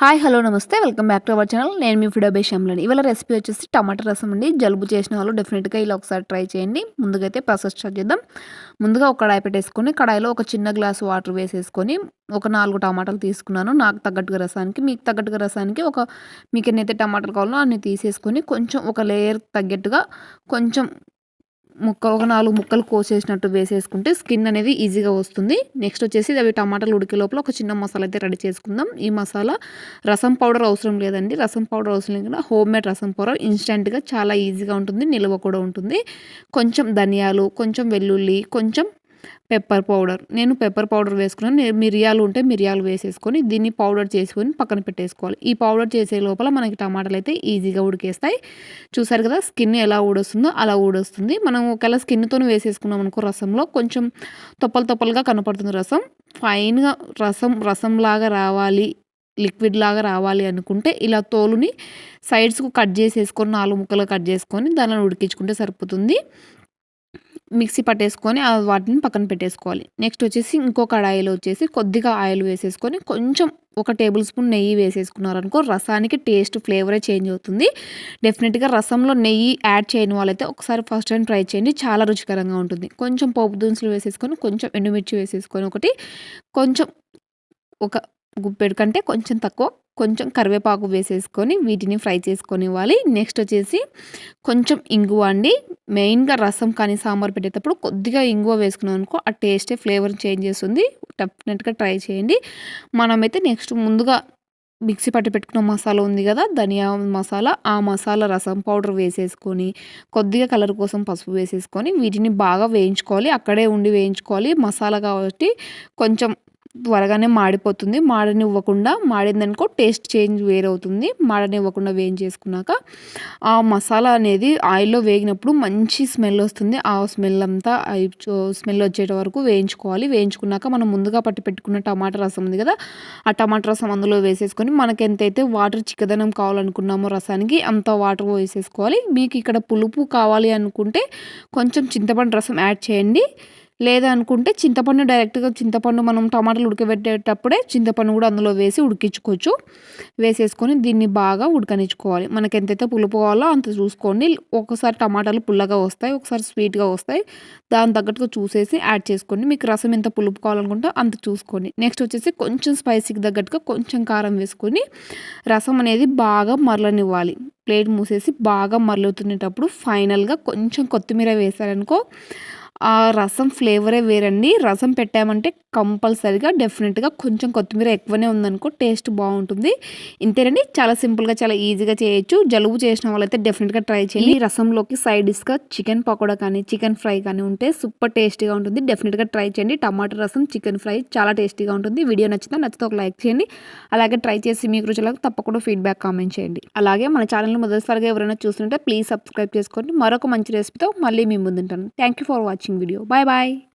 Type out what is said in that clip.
Hi hello నమస్తే. Welcome back to our channel. నేను మీ ఫుడ్ అభిషేమ్లని ఇవాళ రెసిపీ వచ్చేసి టమాటా రసం అండి. జలుబు చేసిన వాళ్ళు డెఫినెట్గా ఇలా ఒకసారి ట్రై చేయండి. ముందుగా అయితే ప్రాసెస్ స్టార్ట్ చేద్దాం. ముందుగా ఒక కడాయి పెట్టేసుకొని కడాయిలో ఒక చిన్న గ్లాస్ వాటర్ వేసేసుకొని ఒక నాలుగు టమాటాలు తీసుకున్నాను. నాకు తగ్గట్టుగా రసానికి మీకు తగ్గట్టుగా రసానికి ఒక మీకు ఎన్నైతే టమాటాలు కావాలో అన్ని తీసేసుకొని కొంచెం ఒక లేయర్ తగ్గట్టుగా కొంచెం ముక్క ఒక నాలుగు ముక్కలు కోసేసినట్టు వేసేసుకుంటే స్కిన్ అనేది ఈజీగా వస్తుంది. నెక్స్ట్ వచ్చేసి అవి టమాటాలు ఉడికే లోపల ఒక చిన్న మసాలా అయితే రెడీ చేసుకుందాం. ఈ మసాలా రసం పౌడర్ అవసరం లేదండి. రసం పౌడర్ అవసరం లేకుండా హోమ్ మేడ్ రసం పౌడర్ ఇన్స్టెంట్గా చాలా ఈజీగా ఉంటుంది నిల్వ కూడా ఉంటుంది. కొంచెం ధనియాలు కొంచెం వెల్లుల్లి కొంచెం పెప్పర్ పౌడర్ నేను పెప్పర్ పౌడర్ వేసుకున్నాను. మిరియాలు ఉంటే మిరియాలు వేసేసుకొని దీన్ని పౌడర్ చేసుకొని పక్కన పెట్టేసుకోవాలి. ఈ పౌడర్ చేసే లోపల మనకి టమాటాలు అయితే ఈజీగా ఉడికేస్తాయి. చూసారు కదా స్కిన్ ఎలా ఊడొస్తుందో అలా ఊడొస్తుంది. మనం ఒకవేళ స్కిన్తో వేసేసుకున్నాం అనుకో రసంలో కొంచెం తొప్పలు తొప్పలుగా కనపడుతుంది రసం. ఫైన్గా రసం రసంలాగా రావాలి లిక్విడ్ లాగా రావాలి అనుకుంటే ఇలా తోలుని సైడ్స్కు కట్ చేసేసుకొని నాలుగు ముక్కలు కట్ చేసుకొని దానిని ఉడికించుకుంటే సరిపోతుంది. మిక్సీ పట్టేసుకొని వాటిని పక్కన పెట్టేసుకోవాలి. నెక్స్ట్ వచ్చేసి ఇంకో కడాయిలో వచ్చేసి కొద్దిగా ఆయిల్ వేసేసుకొని కొంచెం ఒక టేబుల్ స్పూన్ నెయ్యి వేసేసుకున్నారనుకో రసానికి టేస్ట్ ఫ్లేవరే చేంజ్ అవుతుంది. డెఫినెట్గా రసంలో నెయ్యి యాడ్ చేయని వాళ్ళైతే ఒకసారి ఫస్ట్ టైం ట్రై చేయండి చాలా రుచికరంగా ఉంటుంది. కొంచెం పోపు దినుసులు వేసేసుకొని కొంచెం ఎండుమిర్చి వేసేసుకొని ఒకటి కొంచెం ఒక గుప్పెడు కంటే కొంచెం తక్కువ కొంచెం కరివేపాకు వేసేసుకొని వీటిని ఫ్రై చేసుకొని ఇవ్వాలి నెక్స్ట్ వచ్చేసి కొంచెం ఇంగువ అండి. మెయిన్గా రసం కానీ సాంబార్ పెట్టేటప్పుడు కొద్దిగా ఇంగువ వేసుకున్నాం అనుకో ఆ టేస్టే ఫ్లేవర్ చేంజ్ చేస్తుంది. డెఫినెట్గా ట్రై చేయండి. మనమైతే నెక్స్ట్ ముందుగా మిక్సీ పట్టి పెట్టుకున్న మసాలా ఉంది కదా ధనియా మసాలా ఆ మసాలా రసం పౌడర్ వేసేసుకొని కొద్దిగా కలర్ కోసం పసుపు వేసేసుకొని వీటిని బాగా వేయించుకోవాలి. అక్కడే ఉండి వేయించుకోవాలి. మసాలా కాబట్టి కొంచెం త్వరగానే మాడిపోతుంది. మాడనివ్వకుండా మాడిందనుకో టేస్ట్ చేంజ్ వేరవుతుంది. మాడనివ్వకుండా వేయించేసుకున్నాక ఆ మసాలా అనేది ఆయిల్లో వేగినప్పుడు మంచి స్మెల్ వస్తుంది. ఆ స్మెల్ అంతా స్మెల్ వచ్చేట వరకు వేయించుకోవాలి. వేయించుకున్నాక మనం ముందుగా పట్టి పెట్టుకున్న టమాటా రసం ఉంది కదా ఆ టమాటా రసం అందులో వేసేసుకొని మనకి ఎంతైతే వాటర్ చిక్కదనం కావాలనుకున్నామో రసానికి అంత వాటర్ వేసేసుకోవాలి మీకు ఇక్కడ పులుపు కావాలి అనుకుంటే కొంచెం చింతపండు రసం యాడ్ చేయండి. లేదా అనుకుంటే చింతపండు డైరెక్ట్గా చింతపండు మనం టమాటాలు ఉడకబెట్టేటప్పుడే చింతపండు కూడా అందులో వేసి ఉడికించుకోవచ్చు. వేసేసుకొని దీన్ని బాగా ఉడకనిచ్చుకోవాలి. మనకి ఎంతైతే పులుపు కావాలో అంత చూసుకోండి. ఒకసారి టమాటాలు పుల్లగా వస్తాయి ఒకసారి స్వీట్గా వస్తాయి. దాని తగ్గట్టుగా చూసేసి యాడ్ చేసుకోండి. మీకు రసం ఎంత పులుపు కావాలనుకుంటే అంత చూసుకోండి. నెక్స్ట్ వచ్చేసి కొంచెం స్పైసీకి తగ్గట్టుగా కొంచెం కారం వేసుకొని రసం అనేది బాగా మరలనివ్వాలి. ప్లేట్ మూసేసి బాగా మరలుతునేటప్పుడు ఫైనల్గా కొంచెం కొత్తిమీర వేసారనుకో ఆ రసం ఫ్లేవరే వేరండి. రసం పెట్టామంటే కంపల్సరీగా డెఫినెట్గా కొంచెం కొత్తిమీర ఎక్కువనే ఉందనుకో టేస్ట్ బాగుంటుంది. ఇంతేనండి చాలా సింపుల్గా చాలా ఈజీగా చేయొచ్చు. జలుబు చేసిన వాళ్ళైతే డెఫినెట్గా ట్రై చేయండి. ఈ రసంలోకి సైడ్ డిష్గా చికెన్ పకోడా కానీ చికెన్ ఫ్రై కానీ ఉంటే సూపర్ టేస్టీగా ఉంటుంది. డెఫినెట్గా ట్రై చేయండి. టమాటా రసం చికెన్ ఫ్రై చాలా టేస్టీగా ఉంటుంది. వీడియో నచ్చితే నచ్చితే ఒక లైక్ చేయండి. అలాగే ట్రై చేసి మీకు రుచులకు తప్పకుండా ఫీడ్బ్యాక్ కామెంట్ చేయండి. అలాగే మన ఛానల్ మొదటిసారిగా ఎవరైనా చూస్తుంటే ప్లీజ్ సబ్స్క్రైబ్ చేసుకోండి. మరొక మంచి రెసిపీతో మళ్ళీ మీ ముందుంటాను. Thank you for watching. Watching video. Bye bye.